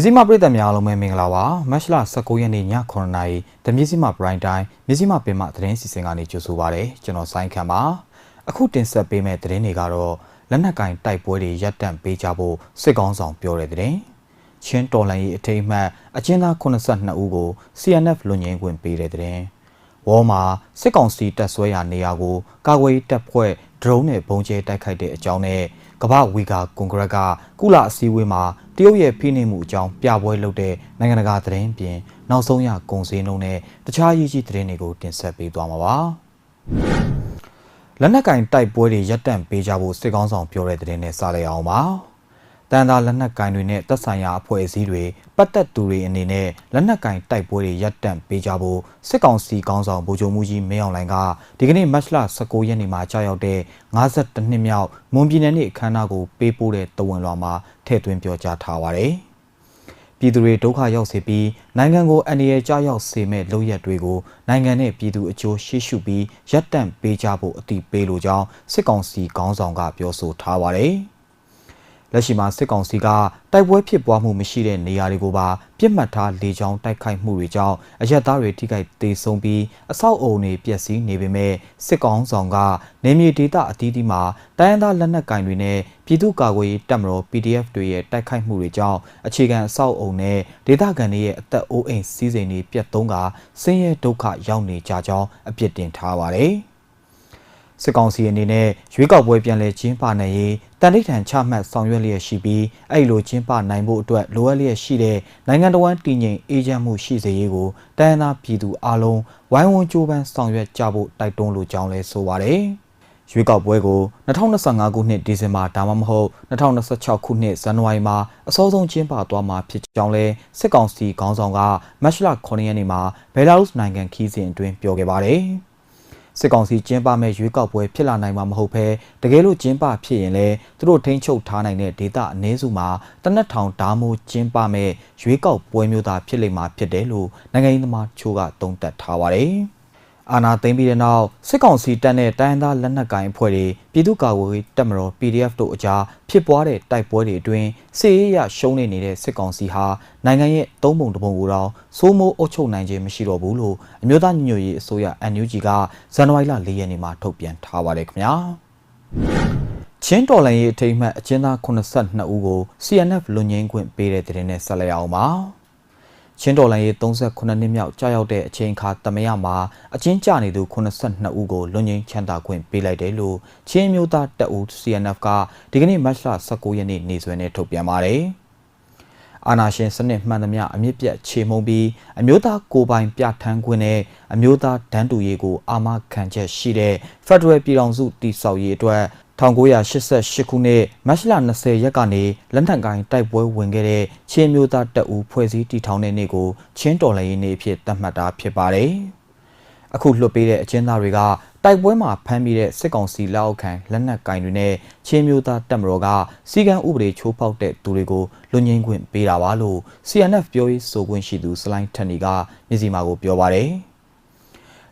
မြစည်းမပြည်သက်များအားလုံးပဲမင်္ဂလာပါမတ်လ19ရက်နေ့ည9:00နာရီတမြစည်းမပရိုင်တိုင်းမြစည်းမပင်မသတင်းစီစဉ်ကနေကြိုဆိုပါရစေကျွန်တော်ဆိုင်းခမ်းပါအခုတင်ဆက်ပေးမယ့်သတင်းတွေကတော့လက်နက်ကင်တိုက်ပွဲတွေရပ်တန့်ပေးကြဖို့စစ်ကောင်းဆောင်ပြောတဲ့သတင်းချင်းတော်လှန်ရေးအထိမ်းအမှတ်အကျဉ်းသား82ဦးကို CNF လွန်ငင်းခွင့်ပေးတဲ့သတင်း ဝေါ်မှာစစ်ကောင်စီတပ်ဆွဲရာနေရာကိုကာကွယ်တပ်ဖွဲ့ဒရုန်းနဲ့ဘုံကျဲတိုက်ခိုက်တဲ့အကြောင်းနဲ့ကမ္ဘာဝီဂါကွန်ဂရက်ကကုလအစည်းအဝေးမှာတရုတ်ရဲ့ဖိနှိပ်မှုအကြောင်းပြပွဲလုပ်တဲ့နိုင်ငံတကာသတင်းပြင်နောက်ဆုံးရကုန်စည်နှုန်းနဲ့တခြားရည်ကြီးသတင်းတွေကိုတင်ဆက်ပေးသွားမှာပါလက်နက်ကင်တိုက်ပွဲတွေရပ်တန့်ပေးကြဖို့စစ်ကောင်းဆောင်ပြောတဲ့သတင်းနဲ့စလိုက်အောင်ပါ တန်တာလက်နက်ကင်တွေနဲ့သက်ဆိုင်ရာအဖွဲ့အစည်းတွေပတ်သက်သူတွေအနေနဲ့လက်နက်ကင်တိုက်ပွဲတွေရပ်တန့်ပေးကြဖို့စစ်ကောင်စီကောင်းဆောင်ဗိုလ်ချုပ်မှုကြီးမင်းအောင်လှိုင်ကဒီကနေ့မတ်လ19ရက်နေ့မှာကြာရောက်တဲ့52နှစ်မြောက်မွန်ပြည်နယ်နေ့အခမ်းအနားကိုပေးပို့တဲ့တဝန်လွှာမှာထည့်သွင်းပြောကြားထားပါတယ်။ပြည်သူတွေဒုက္ခရောက်စေပြီးနိုင်ငံကိုအန္တရာယ်ကြားရောက်စေမဲ့လုပ်ရက်တွေကိုနိုင်ငံနဲ့ပြည်သူအကျိုးရှိရှုပြီးရပ်တန့်ပေးကြဖို့အတိပေးလိုကြောင်းစစ်ကောင်စီခေါင်းဆောင်ကပြောဆိုထားပါတယ်။ လက်ရှိမှာစစ်ကောင်စီကတိုက်ပွဲဖြစ်ပွားမှုမရှိတဲ့နေရာတွေကိုပါပြစ်မှတ်ထားလေကြောင်းတိုက်ခိုက်မှုတွေကြောင့်အရက်သားတွေထိခိုက်ဒေဆုံးပြီးအဆောက်အုံတွေပျက်စီးနေပေမဲ့စစ်ကောင်ဆောင်ကနေမြေဒေသအသီးသီးမှာတိုင်းရင်းသားလက်နက်ကင်တွေနဲ့ပြည်သူ့ကာကွယ်ရေးတပ်မတော် PDF တွေရဲ့တိုက်ခိုက်မှုတွေကြောင့်အခြေခံအဆောက်အုံနဲ့ဒေသခံတွေရဲ့အသက်အိုးအိမ်စီးစိမ်တွေပြတ်သုံးကဆင်းရဲဒုက္ခရောက်နေကြကြောင်းအပြစ်တင်ထားပါတယ်။ စစ်ကောင်စီအနေနဲ့ရွေးကောက်ပွဲပြန်လည်ကျင်းပနိုင်ရေးတန်ဋိဌာန်ချမှတ်ဆောင်ရွက်လျက်ရှိပြီးအဲ့လိုကျင်းပနိုင်ဖို့အတွက်လိုအပ်လျက်ရှိတဲ့နိုင်ငံတော်ဝန်တည်ငြိမ်အေးချမ်းမှုရှိစေရေးကိုတန်သားပြည်သူအလုံးဝိုင်းဝန်းကြိုးပမ်းဆောင်ရွက်ကြဖို့တိုက်တွန်းလိုကြောင်းလည်းဆိုပါတယ်။ရွေးကောက်ပွဲကို2025ခုနှစ်ဒီဇင်ဘာဒါမှမဟုတ်2026ခုနှစ်ဇန်နဝါရီမှာအစောဆုံးကျင်းပသွားမှာဖြစ်ကြောင်းလဲစစ်ကောင်စီခေါင်းဆောင်ကမတ်လ9ရက်နေ့မှာဘယ်လာရုစ်နိုင်ငံခီးစဉ်အတွင်းပြောခဲ့ပါတယ်။ စစ်ကောင်စီကျင်းပမဲ့ရွေးကောက်ပွဲဖြစ်လာနိုင်မှာမဟုတ်ဘဲတကယ်လို့ကျင်းပဖြစ်ရင်လည်းသူတို့ထိန်းချုပ်ထားနိုင်တဲ့ဒေသအနည်းစုမှာတနက်ထောင်ဓာမိုးကျင်းပမဲ့ရွေးကောက်ပွဲမျိုးသားဖြစ်လိမ့်မှာဖြစ်တယ်လို့နိုင်ငံရေးသမားချို့ကသုံးသပ်ထားပါတယ်။ အာဏာသိမ်းပြီးတဲ့နောက်စစ်ကောင်စီတပ်နဲ့တိုင်းသားလက်နက်ကိုင်အဖွဲ့တွေပြည်သူ့ကာကွယ်ရေးတပ်မတော် PDF တို့အကြားဖြစ်ပွားတဲ့တိုက်ပွဲတွေအတွင်းစစ်ရေးရရှုံးနေနေတဲ့စစ်ကောင်စီဟာနိုင်ငံရဲ့သုံးပုံတစ်ပုံကိုတော့စိုးမိုးအုပ်ချုပ်နိုင်ခြင်းမရှိတော့ဘူးလို့အမျိုးသားညီညွတ်ရေးအစိုးရ NUG ကဇန်နဝါရီလ၄ရက်နေ့မှာထုတ်ပြန်ထားပါတယ်ခင်ဗျာချင်းတော်လိုင်းရေးအထိမ်းအမှတ်အကျဉ်းသား82ဦးကို CNF လွန်ငင်းခွင့်ပေးတဲ့တဲ့နဲ့ဆက်လက်အောင်ပါ ချင်းတော်လိုင်းရေး38နှစ်မြောက်ကြာရောက်တဲ့အချိန်အခါတမယမှာအချင်းကျနေသူ82ဦးကိုလွန်ငင်းချမ်းသာခွင့်ပေးလိုက်တယ်လို့ချင်းမျိုးသားတပ်ဦး CNF ကဒီကနေ့မတ်လ19ရက်နေ့နေ့စွဲနဲ့ထုတ်ပြန်ပါတယ်။အာနာရှင်စနစ်မှန်သမျှအမြင့်ပြတ်ခြေမှုန်းပြီးအမျိုးသားကိုပိုင်ပြဋ္ဌာန်းခွင့်နဲ့အမျိုးသားဒန်းတူရေးကိုအာမခံချက်ရှိတဲ့ Federal ပြည်ထောင်စုတည်ဆောက်ရေးအတွက် 1988ခုနှစ်မတ်လ20ရက်ကနေလက်နက်ကိုင်းတိုက်ပွဲဝင်ခဲ့တဲ့ချင်းမျိုးသားတပ်ဦးဖွဲ့စည်းတည်ထောင်တဲ့နေ့ကိုချင်းတော်လှန်ရေးနေ့အဖြစ်သတ်မှတ်တာဖြစ်ပါတယ်။အခုလွှတ်ပေးတဲ့အကျဉ်းသားတွေကတိုက်ပွဲမှာဖမ်းမိတဲ့စစ်ကောင်စီလက်အောက်ခံလက်နက်ကိုင်တွေနဲ့ချင်းမျိုးသားတပ်မတော်ကစီကံဥပဒေချိုးဖောက်တဲ့သူတွေကိုလွတ်ငင်းခွင့်ပေးတာပါလို့ CNF ပြောရေးဆိုခွင့်ရှိသူစလိုင်းထန်နီကမြစီမာကိုပြောပါတယ်။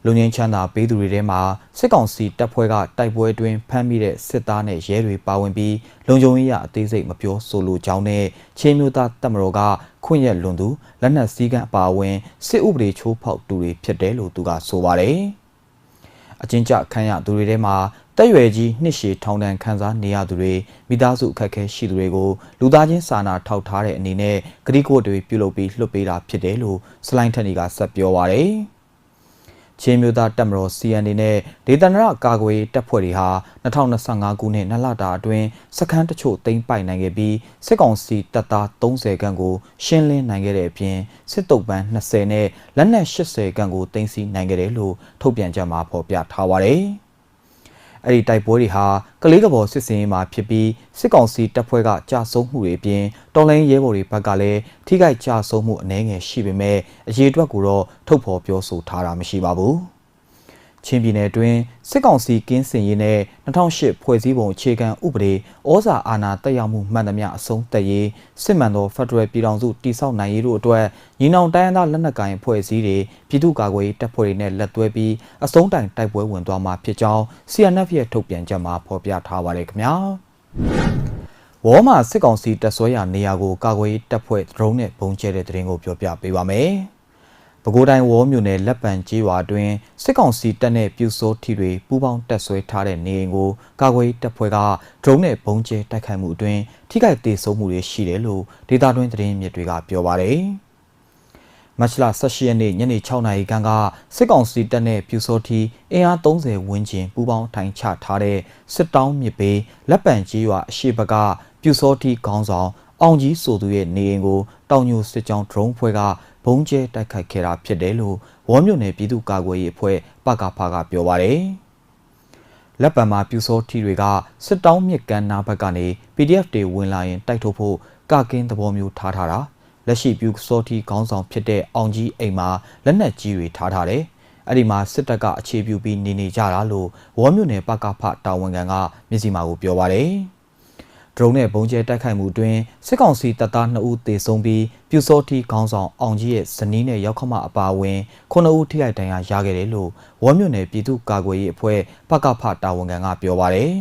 လူငင်းချမ်းသာပေးသူတွေထဲမှာစစ်ကောင်စီတပ်ဖွဲ့ကတိုက်ပွဲအတွင်းဖမ်းမိတဲ့စစ်သားနဲ့ရဲတွေပါဝင်ပြီးလုံခြုံရေးအသေးစိတ်မပြောဆိုလိုကြောင်းနဲ့ချင်းမျိုးသားတပ်မတော်ကခွင့်ရလွန်သူလက်နက်စည်းကမ်းအပါအဝင်စစ်ဥပဒေချိုးဖောက်သူတွေဖြစ်တယ်လို့သူကဆိုပါတယ်။အချင်းကြခံရသူတွေထဲမှာတက်ရွယ်ကြီးနှစ်ရှည်ထောင်ဒဏ်ခံစားနေရသူတွေမိသားစုအခက်အခဲရှိသူတွေကိုလူသားချင်းစာနာထောက်ထားတဲ့အနေနဲ့ဂရိကိုတွေပြုလုပ်ပြီးလွှတ်ပေးတာဖြစ်တယ်လို့စလိုင်းထန်နီကဆက်ပြောပါရယ်။ ချင်းမျိုးသားတပ်မတော် CNA နဲ့ဒေသနာကာကွယ်တပ်ဖွဲ့တွေဟာ2025ခုနှစ်နလတာအတွင်းစခန်းတချို့သိမ်းပိုက်နိုင်ခဲ့ပြီးစစ်ကောင်စီတပ်သား30ခန့်ကိုရှင်းလင်းနိုင်ခဲ့တဲ့အပြင်စစ်တုပ်ပန်း20နဲ့လက်နက်80ခန့်ကိုသိမ်းဆည်းနိုင်ခဲ့တယ်လို့ထုတ်ပြန်ကြမှာဖော်ပြထားပါတယ်။ အဲ့ဒီတိုက်ပွဲတွေဟာကလေးကဘော်စစ်စင်ရေးမှာဖြစ်ပြီးစစ်ကောင်စီတပ်ဖွဲ့ကကြာဆုံးမှုတွေအပြင်တော်လိုင်းရဲဘော်တွေဘက်ကလည်းထိခိုက်ကြာဆုံးမှုအနည်းငယ်ရှိပေမဲ့အရေးအတွက်ကိုတော့ထုတ်ဖော်ပြောဆိုထားတာမရှိပါဘူး။ ချင်းပြည်နယ်တွင်စစ်ကောင်စီကင်းစင်ရေးနဲ့2008ဖွဲ့စည်းပုံအခြေခံဥပဒေဩဇာအာဏာတက်ရောက်မှုမှန်သမျှအဆုံးသက်ရေးစစ်မှန်သောဖက်ဒရယ်ပြည်ထောင်စုတည်ဆောက်နိုင်ရေးတို့အတွက်ညီနောင်တိုင်းရင်းသားလက်နက်ကိုင်ဖွဲ့စည်းတွေပြည်သူ့ကာကွယ်ရေးတပ်ဖွဲ့တွေနဲ့လက်တွဲပြီးအဆုံးတိုင်တိုက်ပွဲဝင်သွားမှာဖြစ်ကြောင်း CNF ရဲ့ထုတ်ပြန်ချက်မှာဖော်ပြထားပါတယ်ခင်ဗျာ။ဝေါ်မှာစစ်ကောင်စီတပ်ဆွဲရာနေရာကိုကာကွယ်ရေးတပ်ဖွဲ့ဒရုန်းနဲ့ပုံကျဲတဲ့တရင်ကိုပြောပြပေးပါမယ်။ ပဲခူးတိုင်းဝေါ်မြို့နယ်လက်ပံကြီးရွာအတွင်းစစ်ကောင်စီတပ်နဲ့ပြူစောထီတွေပူးပေါင်းတပ်ဆွဲထားတဲ့နေအိမ်ကိုကာကွယ်ရေးတပ်ဖွဲ့ကဒရုန်းနဲ့ပုံကျဲတိုက်ခိုက်မှုအတွင်းထိခိုက်ဒေဆုံးမှုတွေရှိတယ်လို့ဒေသတွင်းသတင်းမြစ်တွေကပြောပါတယ်။မတ်လ18ရက်နေ့ညနေ6နာရီခန့်ကစစ်ကောင်စီတပ်နဲ့ပြူစောထီအင်အား30ဝန်းကျင်ပူးပေါင်းထိုင်ချထားတဲ့စစ်တောင်းမြစ်ပေလက်ပံကြီးရွာအရှိဘကပြူစောထီခေါင်းဆောင် အောင်ကြီးဆိုသူရဲ့နေအိမ်ကိုတောင်ညိုစစ်ကြောင်းဒရုန်းဖွဲ့ကဘုံကျဲတိုက်ခိုက်ခဲ့တာဖြစ်တယ်လို့ဝေါ်မြို့နယ်ပြည်သူ့ကာကွယ်ရေးအဖွဲ့ပကဖကပြောပါတယ်။လက်ပံမှာပြူစောထီတွေကစစ်တောင်းမြစ်ကန်နာဘက်ကနေ PDF တွေဝင်လာရင်တိုက်ထုတ်ဖို့ကကင်းသဘောမျိုးထားထားတာလက်ရှိပြူစောထီခေါင်းဆောင်ဖြစ်တဲ့အောင်ကြီးအိမ်မှာလက်နက်ကြီးတွေထားထားတယ်။အဲ့ဒီမှာစစ်တပ်ကအခြေပြုပြီးနေနေကြတာလို့ဝေါ်မြို့နယ်ပကဖတာဝန်ခံကမျက်စိမှာကိုပြောပါတယ်။ ဒရုန်းနဲ့ဘုံကျဲတိုက်ခိုက်မှုအတွင်းစစ်ကောင်စီတပ်သား2ဦးသေဆုံးပြီးပြူစောတီခေါင်းဆောင်အောင်ကြီးရဲ့ဇနီးနဲ့ရောက်ခမအပါအဝင်9ဦးထိခိုက်ဒဏ်ရာရခဲ့တယ်လို့ဝေါ်မြို့နယ်ပြည်သူ့ကာကွယ်ရေးအဖွဲ့ပကဖတာဝန်ခံကပြောပါတယ်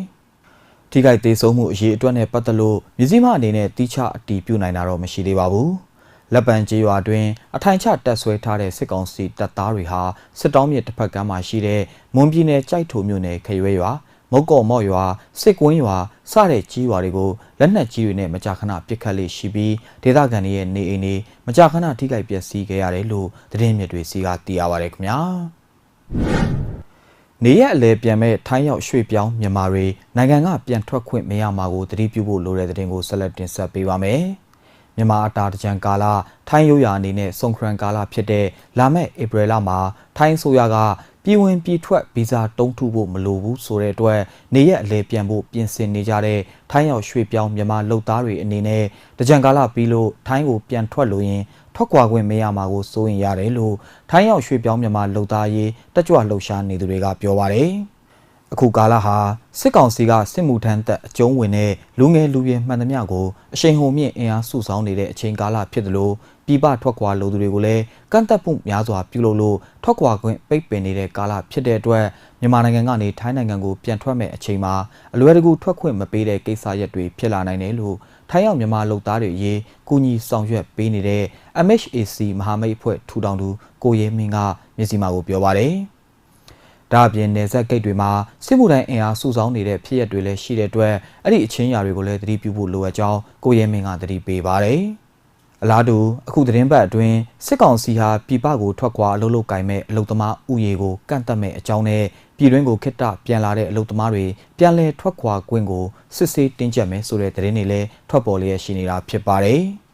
။ထိခိုက်သေဆုံးမှုအရေးအတွက်နဲ့ပတ်သက်လို့မြစည်းမအနေနဲ့တိကျအတည်ပြုနိုင်တာတော့မရှိသေးပါဘူး။လက်ပံကျေးရွာတွင်အထိုင်ချတက်ဆွဲထားတဲ့စစ်ကောင်စီတပ်သားတွေဟာစစ်တောင်းမြစ်တစ်ဖက်ကမ်းမှာရှိတဲ့မွန်ပြည်နယ်ကြိုက်ထုံမြို့နယ်ခရွဲရွာ မုတ်ကော်မော့ရွာစစ်ကွင်းရွာစတဲ့ကြီးရွာတွေကိုလက်နက်ကြီးတွေနဲ့မကြာခဏပစ်ခတ်လေးရှိပြီးဒေသခံတွေရဲ့နေအိမ်တွေမကြာခဏထိခိုက်ပျက်စီးခဲ့ရတယ်လို့သတင်းမြစ်တွေစီကသိရပါရခင်ဗျာနေရအလဲပြန်မဲ့ထိုင်းရောက်ရွှေ့ပြောင်းမြန်မာတွေနိုင်ငံကပြန်ထွက်ခွင့်မရမှာကိုသတိပြုဖို့လိုတဲ့သတင်းကိုဆက်လက်တင်ဆက်ပေးပါမယ်မြန်မာအတာတကြံကာလထိုင်းရိုးရာအနေနဲ့စုံခရန်ကာလဖြစ်တဲ့လာမယ့်ဧပြီလမှာထိုင်းဆိုရက ပြည်ဝင်ပြည်ထွက်ဗီဇာတုံးထုဖို့မလိုဘူးဆိုတဲ့အတွက်နေရက်အလဲပြန်ဖို့ပြင်ဆင်နေကြတဲ့ထိုင်းရောက်ရွှေ့ပြောင်းမြန်မာလုပ်သားတွေအနေနဲ့တကြံကာလပြီးလို့ထိုင်းကိုပြန်ထွက်လို့ရင်ထွက်ခွာခွင့်မရမှာကိုစိုးရင်ရတယ်လို့ထိုင်းရောက်ရွှေ့ပြောင်းမြန်မာလုပ်သားရေးတက်ကြွလှုပ်ရှားနေသူတွေကပြောပါတယ်။အခုကာလဟာစစ်ကောင်စီကစစ်မှုထမ်းသက်အကျုံးဝင်တဲ့လူငယ်လူရွယ်မှန်သမျှကိုအရှိန်ဟုန်မြင့်အင်အားစုဆောင်းနေတဲ့အချိန်ကာလဖြစ်တယ်လို့ ပြည်ပထွက်ခွာလိုသူတွေကိုလည်းကန့်သက်မှုများစွာပြုလုပ်လို့ထွက်ခွာခွင့်ပိတ်ပင်နေတဲ့ကာလဖြစ်တဲ့အတွက်မြန်မာနိုင်ငံကနေထိုင်းနိုင်ငံကိုပြန်ထွက်မဲ့အချိန်မှာအလွယ်တကူထွက်ခွင့်မပေးတဲ့ကိစ္စရပ်တွေဖြစ်လာနိုင်တယ်လို့ထိုင်းရောက်မြန်မာလုပ်သားတွေအရေးကူညီဆောင်ရွက်ပေးနေတဲ့ MHAC မဟာမိတ်အဖွဲ့ထူထောင်သူကိုရဲမင်းကမျက်စိမှကိုပြောပါတယ်။ဒါအပြင်နေဆက်ဂိတ်တွေမှာစစ်မှုထမ်းအင်အားစုဆောင်းနေတဲ့ဖြစ်ရပ်တွေလည်းရှိတဲ့အတွက်အဲ့ဒီအချင်းရာတွေကိုလည်းသတိပြုဖို့လိုအပ်ကြောင်းကိုရဲမင်းကသတိပေးပါတယ်။ အလားတူအခုသတင်းပတ်အတွင်းစစ်ကောင်စီဟာပြည်ပကိုထွက်ခွာအလုပ်လုပ်ကင်မဲ့အလုပ်သမားဥယေကိုကန့်သတ်မဲ့အကြောင်းနဲ့ပြည်တွင်းကိုခစ်တပြန်လာတဲ့အလုပ်သမားတွေပြန်လည်ထွက်ခွာခွင့်ကိုစစ်ဆေးတင်းကျပ်မယ်ဆိုတဲ့သတင်းတွေလည်းထွက်ပေါ်လျက်ရှိနေတာဖြစ်ပါတယ်။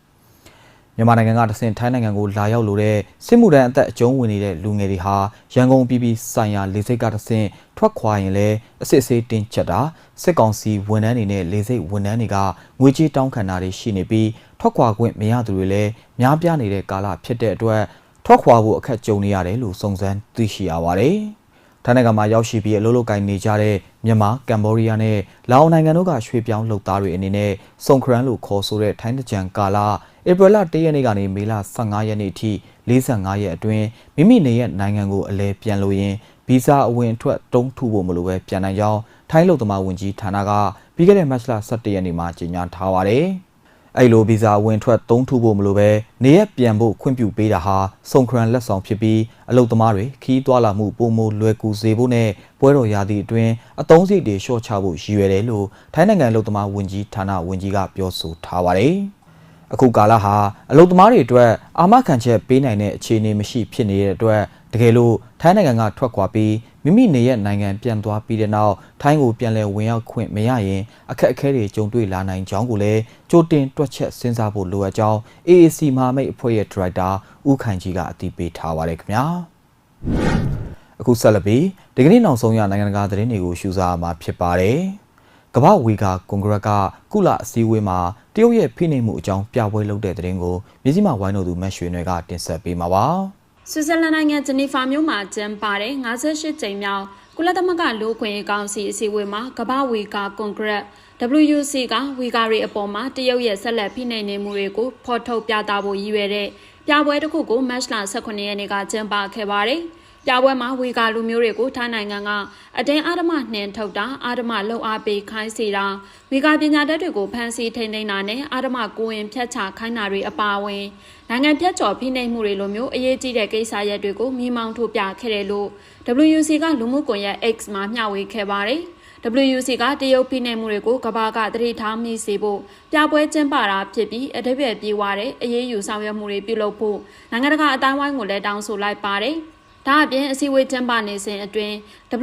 မြန်မာနိုင်ငံကတဆင်ထိုင်းနိုင်ငံကိုလာရောက်လို့တဲ့စစ်မှုထမ်းအသက်အကျုံးဝင်နေတဲ့လူငယ်တွေဟာရန်ကုန်ပြည်ပြည်ဆိုင်ရာလေဆိပ်ကတဆင်ထွက်ခွာရင်လည်းအစစ်အဆေးတင်းကျပ်တာစစ်ကောင်စီဝန်ထမ်းတွေနဲ့လေဆိပ်ဝန်ထမ်းတွေကငွေကြေးတောင်းခံတာတွေရှိနေပြီး ထွက်ခွာခွင့်မရသူတွေလည်းများပြားနေတဲ့ကာလဖြစ်တဲ့အတွက်ထွက်ခွာဖို့အခက်ကြုံနေရတယ်လို့စုံစမ်းသိရှိရပါတယ်။ထိုင်းနိုင်ငံမှာရောက်ရှိပြီးအလုပ်လုပ်ကိုင်နေကြတဲ့မြန်မာကမ်ဘောဒီးယားနဲ့လာအိုနိုင်ငံတို့ကရွှေပြောင်းလုပ်သားတွေအနေနဲ့စုံခရန်လို့ခေါ်ဆိုတဲ့ထိုင်းတကြံကာလဧပြီလ၁ရက်နေ့ကနေမေလ15ရက်နေ့အထိ45ရက်အတွင်းမိမိနေရနိုင်ငံကိုအလဲပြန်လို့ရင်ဗီဇာအဝင်အထွက်တုံးထုဖို့မလိုပဲပြန်နိုင်ကြောင်းထိုင်းလူသမားဝန်ကြီးဌာနကပြီးခဲ့တဲ့မတ်လ17ရက်နေ့မှာကြေညာထားပါတယ်။ အဲ့လိုဗီဇာဝင်ထွက်သုံးထုဖို့မလိုပဲနေရပြန်ဖို့ခွင့်ပြုပေးတာဟာစုံခရန်လက်ဆောင်ဖြစ်ပြီးအလုသမားတွေခီးသွွာလာမှုပုံမလွယ်ကူစေဖို့နဲ့ပွဲတော်ရာသီအတွင်းအသုံးစရိတ်တွေလျှော့ချဖို့ရည်ရွယ်တယ်လို့ထိုင်းနိုင်ငံအလုသမားဝန်ကြီးဌာနဝန်ကြီးကပြောဆိုထားပါတယ်။အခုကာလဟာအလုသမားတွေအတွက်အာမခံချက်ပေးနိုင်တဲ့အခြေအနေမရှိဖြစ်နေတဲ့အတွက် တကယ်လို့ထိုင်းနိုင်ငံကထွက်ခွာပြီးမိမိနေရနိုင်ငံပြန်သွားပြီးတဲ့နောက်ထိုင်းကိုပြန်လည်ဝင်ရောက်ခွင့်မရရင်အခက်အခဲတွေကြုံတွေ့လာနိုင်ကြောင်းကိုလည်းကြိုတင်တွက်ချက်စဉ်းစားဖို့လိုအပ်ကြောင်း AAC မဟာမိတ်အဖွဲ့ရဲ့ဒါရိုက်တာဦးခိုင်ကြီးကအတည်ပြုထားပါတယ်ခင်ဗျာအခုဆက်လက်ပြီးဒီကနေ့နောက်ဆုံးရနိုင်ငံတကာသတင်းတွေကိုရှုစားမှာဖြစ်ပါတယ်ကမ္ဘာဝီကာကွန်ဂရက်ကကုလအစည်းအဝေးမှာတရုတ်ရဲ့ဖိနှိပ်မှုအကြောင်းပြပွဲလုပ်တဲ့သတင်းကိုမြစည်းမဝိုင်းတော်သူမတ်ရွှေနွယ်ကတင်ဆက်ပေးမှာပါ။ ဆွစ်ဇာလန်နိုင်ငံဂျနီဖာမြို့မှာကျင်းပတဲ့58ကြိမ်မြောက်ကုလသမဂ္ဂလူ့ခွင့်ရေးကောင်စီအစည်းအဝေးမှာကမ္ဘာဝီကာကွန်ဂရက် WC ကဝီကာတွေအပေါ်မှာတရုတ်ရဲ့ဆက်လက်ဖိနှိပ်နေမှုတွေကိုဖော်ထုတ်ပြသဖို့ရည်ရွယ်တဲ့ပြပွဲတစ်ခုကိုမတ်လ18ရက်နေ့ကကျင်းပခဲ့ပါတယ်။ ပြပွဲမှာဝီဂါလူမျိုးတွေကိုထိုင်းနိုင်ငံကအတင်းအာဓမနှင်ထုတ်တာအာဓမလှုပ်အားပေးခိုင်းစေတာဝီဂါပညာတတ်တွေကိုဖမ်းဆီးထိန်းသိမ်းတာနဲ့အာဓမကိုရင်ဖျက်ချခိုင်းတာတွေအပါအဝင်နိုင်ငံဖြတ်ကျော်ဖိနှိပ်မှုတွေလိုမျိုးအရေးကြီးတဲ့ကိစ္စရပ်တွေကိုမိမောင်းထုတ်ပြခဲ့တယ်လို့ WUC ကလူမှုကွန်ရက် X မှာမျှဝေခဲ့ပါတယ်။ WUC ကတရုတ်ဖိနှိပ်မှုတွေကိုကဘာကတတိထားမိစေဖို့ပြပွဲကျင်းပတာဖြစ်ပြီးအထက်ပြပြေးွားတဲ့အရေးယူဆောင်ရွက်မှုတွေပြုလုပ်ဖို့နိုင်ငံတကာအတိုင်းဝိုင်းကိုလည်းတောင်းဆိုလိုက်ပါတယ်။ ဒါအပြင်အစည်းအဝေးကျင်းပနေစဉ်အတွင်း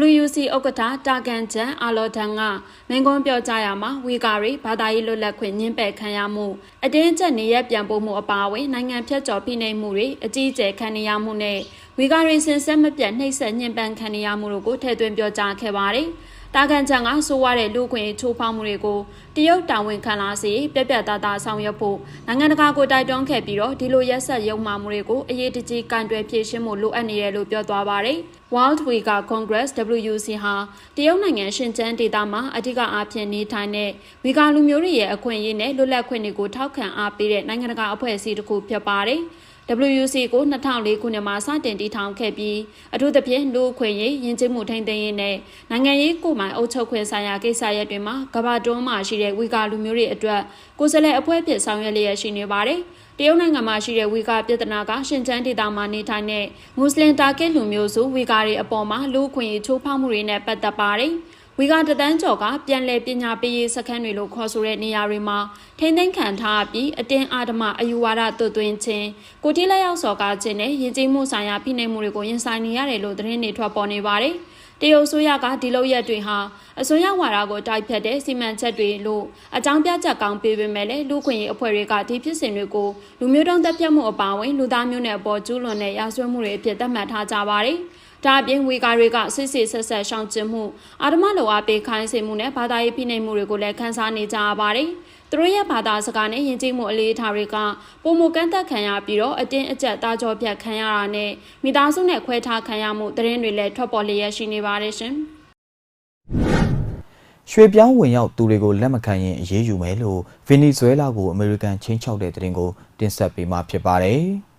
WUC ဥက္ကဋ္ဌတာကန်ချန်အာလော်ဒန်ကမင်းကွန်းပြောကြားရမှာဝီကာရီဘာသာရေးလွတ်လပ်ခွင့်ညှင်းပယ်ခံရမှုအတင်းကျပ်နေရပြန်ပို့မှုအပါအဝင်နိုင်ငံဖြတ်ကျော်ဖိနှိပ်မှုတွေအကြီးအကျယ်ခံရမှုနဲ့ဝီကာရီစင်ဆက်မပြတ်နှိပ်စက်ညှဉ်းပန်းခံရမှုတို့ကိုထည့်သွင်းပြောကြားခဲ့ပါတယ်။ တာကန်ချန်ကဆိုးရတဲ့လူခွင့်ချိုးဖောက်မှုတွေကိုတရုတ်တာဝန်ခံလာစေပြက်ပြက်သားသားဆောင်ရွက်ဖို့နိုင်ငံတကာကိုတိုက်တွန်းခဲ့ပြီးတော့ဒီလိုရက်ဆက်ရုံမှမှုတွေကိုအရေးတကြီးကင်တွယ်ဖြေရှင်းမှုလိုအပ်နေတယ်လို့ပြောသွားပါတယ်။ World Uyghur Congress WUC ဟာတရုတ်နိုင်ငံရှင်ကျန်းဒေသမှာအဓိကအားဖြင့်နေထိုင်တဲ့ဝီဂါလူမျိုးတွေရဲ့အခွင့်အရေးနဲ့လွတ်လပ်ခွင့်တွေကိုထောက်ခံအားပေးတဲ့နိုင်ငံတကာအဖွဲ့အစည်းတစ်ခုဖြစ်ပါတယ်။ WUC ကို2004ခုနှစ်မှာစတင်တည်ထောင်ခဲ့ပြီးအထူးသဖြင့်လူခွင့်ရေးယဉ်ကျေးမှုထိန်းသိမ်းရေးနဲ့နိုင်ငံရေးကိုမိုင်အုပ်ချုပ်ခွင့်ဆိုင်ရာကိစ္စရပ်တွေမှာကမ္ဘာတွန်းမှာရှိတဲ့ဝီဂါလူမျိုးတွေအတွက်ကိုယ်စားလှယ်အဖွဲ့ဖြစ်ဆောင်ရွက်လျက်ရှိနေပါတယ်။တရုတ်နိုင်ငံမှာရှိတဲ့ဝီဂါပြည်ထနာကရှင်ကျန်းဒေသမှာနေထိုင်တဲ့မွတ်စလင်တာကစ်လူမျိုးစုဝီဂါတွေအပေါ်မှာလူခွင့်ရေးချိုးဖောက်မှုတွေနဲ့ပတ်သက်ပါတယ်။ ဝီကတတန်းကျော်ကပြန်လည်ပညာပေးရေးစခန်းတွေလို့ခေါ်ဆိုတဲ့နေရာတွေမှာထိမ့်သိမ်းခံထားပြီးအတင်းအာဓမအယူဝါဒသွတ်သွင်းခြင်းကိုတိလက်ရောက်စော်ကားခြင်းနဲ့ယဉ်ကျေးမှုဆိုင်ရာဖိနှိပ်မှုတွေကိုရင်ဆိုင်နေရတယ်လို့သတင်းတွေထွက်ပေါ်နေပါတယ်။တရုတ်ဆိုရကဒီလောက်ရက်တွေဟာအစွန်းရောက်ဝါဒကိုတိုက်ဖြတ်တဲ့စီမံချက်တွေလို့အကြောင်းပြချက်ကောင်းပေးပေမဲ့လည်းလူခွင့်ရေးအဖွဲ့တွေကဒီဖြစ်စဉ်တွေကိုလူမျိုးတုံးသက်ပြတ်မှုအပါအဝင်လူသားမျိုးနဲ့အပေါ်ကျူးလွန်တဲ့ရာဇဝတ်မှုတွေအဖြစ်သတ်မှတ်ထားကြပါတယ်။ ဒါအပြင်ဝေကာတွေကစစ်စစ်ဆက်ဆက်ရှောင်ကျဉ်မှုအာဓမလိုအားပေးခိုင်းစေမှုနဲ့ဘာသာရေးဖိနှိပ်မှုတွေကိုလည်းခန်းစားနေကြရပါတယ်။သူတို့ရဲ့ဘာသာစကားနဲ့ယဉ်ကျေးမှုအလေးထားတွေကပုံမကန့်သက်ခံရပြီးတော့အတင်းအကျပ်တာကြောပြတ်ခံရတာနဲ့မိသားစုနဲ့ခွဲထားခံရမှုသတင်းတွေလည်းထွက်ပေါ်လျက်ရှိနေပါတယ်ရှင်။ရွှေပြောင်းဝင်ရောက်သူတွေကိုလက်မခံရင်အရေးယူမယ်လို့ဗင်နီဇွဲလားကိုအမေရိကန်ချင်းချောက်တဲ့သတင်းကိုတင်ဆက်ပေးမှာဖြစ်ပါတယ်။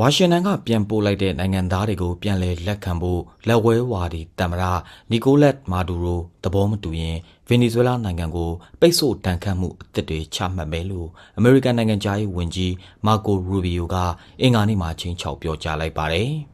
ဝါရှင်တန်ကပြန်ပို့လိုက်တဲ့နိုင်ငံသားတွေကိုပြန်လည်လက်ခံဖို့လက်ဝဲဝါဒီတမရနီကိုလက်မာဒူရိုသဘောမတူရင်ဗင်နီဇွဲလားနိုင်ငံကိုပိတ်ဆို့တန်ခတ်မှုအသစ်တွေချမှတ်မယ်လို့အမေရိကန်နိုင်ငံသားရေးဝန်ကြီးမာကိုရူဘီယိုကအင်္ဂါနေ့မှာချင်းချောက်ပြောကြားလိုက်ပါတယ်။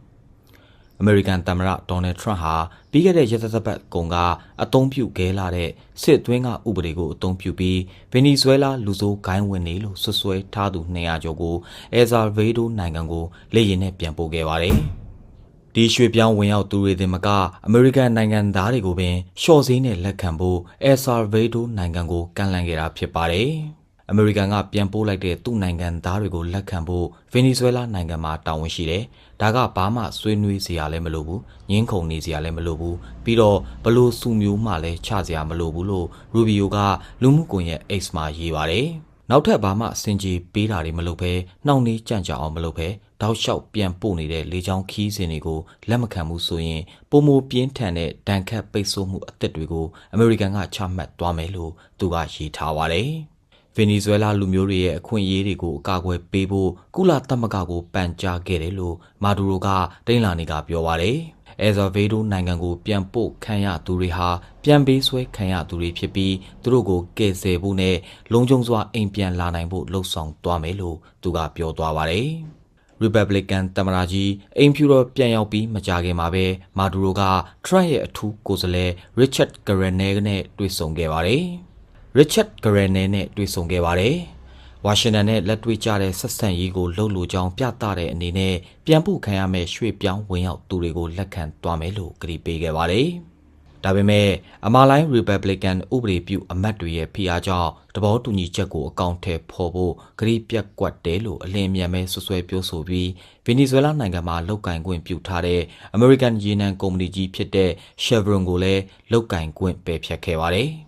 အမေရိကန်သမ္မတဒေါ်နယ်ထရန့်ဟာပြီးခဲ့တဲ့ရက်သတ္တပတ်ကုန်ကအသုံးပြုခဲ့လာတဲ့စစ်သွင်းကဥပဒေကိုအသုံးပြုပြီးဗင်နီဇွဲလားလူဆိုးဂိုင်းဝင်နေလို့ဆွဆွဲထားသူ200ကျော်ကိုအယ်ဆာဗေဒိုနိုင်ငံကိုလေယာဉ်နဲ့ပြန်ပို့ခဲ့ပါတယ်။ဒီရွှေပြောင်းဝင်ရောက်သူတွေတင်မကအမေရိကန်နိုင်ငံသားတွေကိုပင်ရှော့စည်းနဲ့လက်ခံဖို့အယ်ဆာဗေဒိုနိုင်ငံကိုကန့်လန့်ခဲ့တာဖြစ်ပါတယ်။အမေရိကန်ကပြန်ပို့လိုက်တဲ့သူ့နိုင်ငံသားတွေကိုလက်ခံဖို့ဗင်နီဇွဲလားနိုင်ငံမှာတာဝန်ရှိတယ်။ ဒါကဘာမှဆွေးနွေးစရာလည်းမလိုဘူး။ငင်းခုန်နေစရာလည်းမလိုဘူး။ပြီးတော့ဘလို့စုမျိုးမှလည်းချစရာမလိုဘူးလို့ရူဘီယိုကလူမှုကွန်ရက် X မှာရေးပါတယ်။နောက်ထပ်ဘာမှစင်ကြီးပေးတာတွေမလုပ်ဘဲနှောင့်နှေးကြန့်ကြာအောင်မလုပ်ဘဲတောက်လျှောက်ပြန်ပို့နေတဲ့လေချောင်းခီးစဉ်တွေကိုလက်မခံမှုဆိုရင်ပုံမပြင်းထန်တဲ့ဒဏ်ခတ်ပိတ်ဆို့မှုအသစ်တွေကိုအမေရိကန်ကချမှတ်သွားမယ်လို့သူကရေးထားပါတယ်။ ဗင်နီဇွဲလားလူမျိုးတွေရဲ့အခွင့်အရေးတွေကိုအကာအကွယ်ပေးဖို့ကုလသမဂ္ဂကိုပန်ကြားခဲ့တယ်လို့မာဒူရိုကတိန်လာနေကပြောပါတယ်။အဲဇာဗေဒိုနိုင်ငံကိုပြန်ပို့ခံရသူတွေဟာပြန်ပေးဆွဲခံရသူတွေဖြစ်ပြီးသူတို့ကိုကယ်ဆယ်ဖို့နဲ့လုံခြုံစွာအိမ်ပြန်လာနိုင်ဖို့လှုံ့ဆော်သွားမယ်လို့သူကပြောသွားပါတယ်။ Republican သမ္မတကြီးအိမ်ဖြူတော်ပြန်ရောက်ပြီးမကြခင်မှာပဲမာဒူရိုက Trump ရဲ့အထူးကိုယ်စားလှယ် Richard Grenell နဲ့တွေ့ဆုံခဲ့ပါတယ်။ Richard Grenell နဲ့တွေ့ဆုံခဲ့ပါတယ်။ဝါရှင်တန်နဲ့လက်တွေ့ကြတဲ့ဆက်ဆံရေးကိုလှုပ်လို့ကြောင်းပြသတဲ့အနေနဲ့ပြန်ပို့ခံရမဲ့ရွှေ့ပြောင်းဝင်ရောက်သူတွေကိုလက်ခံသွားမယ်လို့ကြေပေးခဲ့ပါတယ်။ဒါပေမဲ့အမာလိုင်း Republican ဥပဒေပြုအမတ်တွေရဲ့ဖိအားကြောင့်တဘောတူညီချက်ကိုအကောင့်ထဲပေါ်ဖို့ကြေပြက်ကွက်တယ်လို့အလင်းမြန်ပဲဆွဆွဲပြောဆိုပြီးဗင်နီဇွဲလားနိုင်ငံမှာလောက်ကင်ခွင့်ပြုထားတဲ့ American ရေနံကုမ္ပဏီကြီးဖြစ်တဲ့ Chevron ကိုလည်းလောက်ကင်ခွင့်ပယ်ဖျက်ခဲ့ပါတယ်။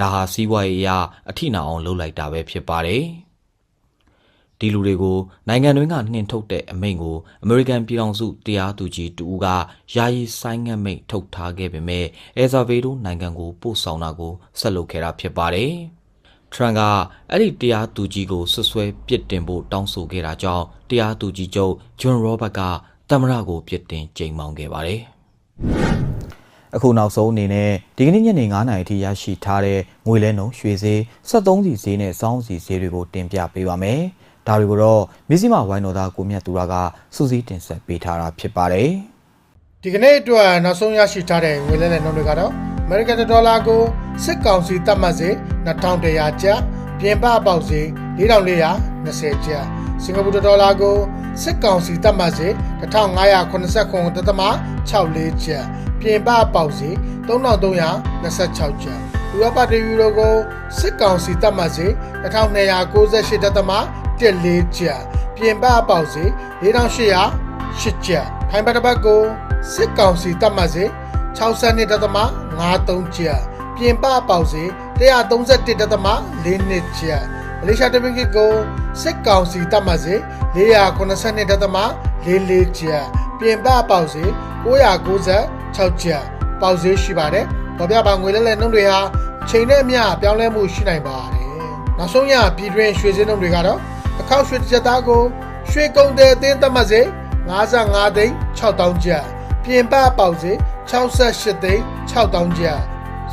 ဒါဟာစီးပွားရေးအရအထိနာအောင်လုပ်လိုက်တာပဲဖြစ်ပါတယ်ဒီလူတွေကိုနိုင်ငံတွင်းကနှင်ထုတ်တဲ့အမိန့်ကိုအမေရိကန်ပြည်ထောင်စုတရားသူကြီးတူကယာယီဆိုင်းငံ့မိန့်ထုတ်ထားခဲ့ပေမဲ့အဲဇာဗေဒိုနိုင်ငံကိုပို့ဆောင်တာကိုဆက်လုပ်ခဲ့တာဖြစ်ပါတယ်။ထရန်ကအဲ့ဒီတရားသူကြီးကိုဆွဆွဲပြစ်တင်ဖို့တောင်းဆိုခဲ့တာကြောင့်တရားသူကြီးချုပ်ဂျွန်ရောဘတ်ကတမရကိုပြစ်တင်ကြိမ်မောင်းခဲ့ပါတယ်။ အခုနောက်ဆုံးအနေနဲ့ဒီကနေ့ညနေ9:00နာရီထိရရှိထားတဲ့ငွေလဲနှုန်းရွှေဈေး73စီဈေးနဲ့စောင်းစီဈေးတွေကိုတင်ပြပေးပါမယ်။ဒါတွေကိုတော့မြစည်းမဝိုင်းတော်သားကိုမြတ်သူရကစူးစီးတင်ဆက်ပေးထားတာဖြစ်ပါတယ်။ဒီကနေ့အတွက်နောက်ဆုံးရရှိထားတဲ့ငွေလဲတဲ့နှုန်းတွေကတော့ American Dollar ကိုစစ်ကောင်စီသတ်မှတ်စေ2100ကျပ်ပြင်ပပေါက်စေ4420ကျပ် စင်ကာပူဒေါ်လာကိုစစ်ကောင်စီသတ်မှတ်စေ1589.64ကျပ်ပြင်ပပေါက်စေ3326ကျပ်ဥရောပတယူရိုကိုစစ်ကောင်စီသတ်မှတ်စေ1298.14ကျပ်ပြင်ပပေါက်စေ4800ကျပ်ဖိုင်ဘတ်တစ်ပတ်ကိုစစ်ကောင်စီတတ်မှတ်စေ62.53ကျပ်ပြင်ပပေါက်စေ131.42ကျပ်မလေးရှားတပင်းကစ်ကိုစစ်ကောင်စီတတ်မှတ်စေ492.44ကျပ်ပြင်ပပေါက်စေ996ကျပ်ပေါက်စေရှိပါတယ်။ဗော်ပြပါငွေလဲလဲနှုန်းတွေဟာအချိန်နဲ့အမျှပြောင်းလဲမှုရှိနိုင်ပါတယ်။နောက်ဆုံးရပြည်တွင်းရွှေစင်းနှုန်းတွေကတော့အခောက်ရွှေတစ်ချက်သားကိုရွှေကုန်တဲ့အသင်းသတ်မှတ်စေ55သိန်း6000ကျပ်ပြင်ပပေါက်စေ68သိန်း6000ကျပ်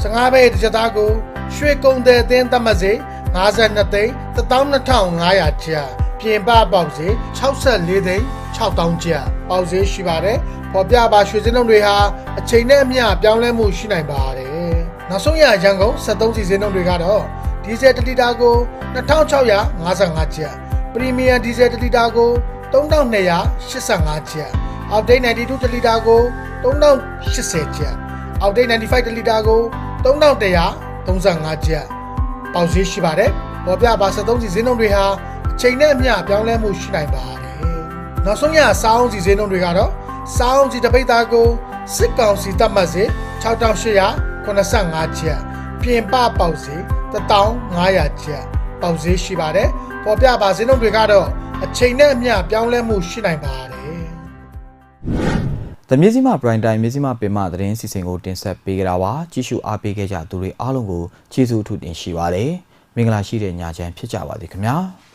15ဘဲတစ်ချက်သားကိုရွှေကုန်တဲ့အသင်းသတ်မှတ်စေ 52သိန်း12500ကျပ်ပြင်ပပေါက်စေ64သိန်း6000ကျပ်ပေါက်စေရှိပါတယ်ပေါ်ပြပါရွှေစင်းလုံးတွေဟာအချိန်နဲ့အမျှပြောင်းလဲမှုရှိနိုင်ပါတယ်နောက်ဆုံးရရန်ကုန်73စီစင်းလုံးတွေကတော့ဒီဇယ်1လီတာကို2655ကျပ်ပရီမီယံဒီဇယ်1လီတာကို3285ကျပ်အောက်ဒိတ်92တလီတာကို3080ကျပ်အောက်ဒိတ်95တလီတာကို3135ကျပ် ပေါက်ဈေးရှိပါတယ်ပေါ်ပြပါ73စီဈေးနှုန်းတွေဟာအချိန်နဲ့အမျှပြောင်းလဲမှုရှိနိုင်ပါတယ်နောက်ဆုံးရစောင်းစီဈေးနှုန်းတွေကတော့စောင်းစီတပိတ်သားကိုစစ်ကောင်စီတပ်မှတ်စေ6885ကျပ်ပြင်ပပေါက်ဈေး1500ကျပ်ပေါက်ဈေးရှိပါတယ်ပေါ်ပြပါဈေးနှုန်းတွေကတော့အချိန်နဲ့အမျှပြောင်းလဲမှုရှိနိုင်ပါတယ်။ The မြစည်းမ Prime Time မြစည်းမပင်မသတင်းစီစဉ်ကိုတင်ဆက်ပေးကြတာပါ။ကြည့်ရှုအားပေးခဲ့ကြသူတွေအားလုံးကိုကျေးဇူးအထူးတင်ရှိပါတယ်။မင်္ဂလာရှိတဲ့ညချမ်းဖြစ်ကြပါစေခင်ဗျာ။